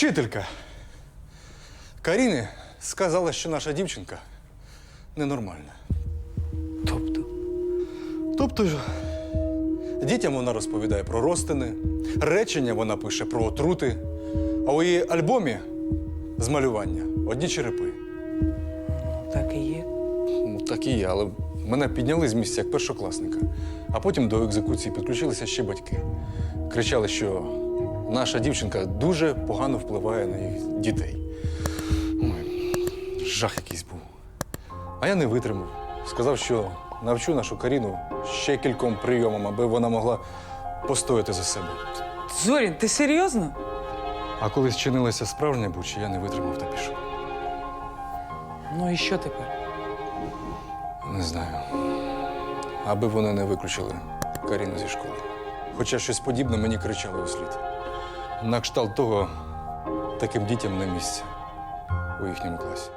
Вчителька. Каріні сказала, що наша дівчинка ненормальна. Тобто, Тобто, ж, дітям вона розповідає про розтини, речення вона пише про отрути, а у її альбомі з малювання одні черепи. так і є. Ну, так і є, але мене підняли з місця як першокласника. А потім до екзекуції підключилися ще батьки. Кричали, що наша дівчинка дуже погано впливає на їх дітей. Ой, жах якийсь був. А я не витримав. Сказав, що навчу нашу Каріну ще кільком прийомам, аби вона могла постояти за себе. Зорін, ти серйозно? А коли зчинилася справжня буча, я не витримав та пішов. Ну і що тепер? Не знаю. Аби вони не виключили Каріну зі школи. Хоча щось подібне мені кричали у слід. На кшталт того, таким дітям не місце у їхньому класі.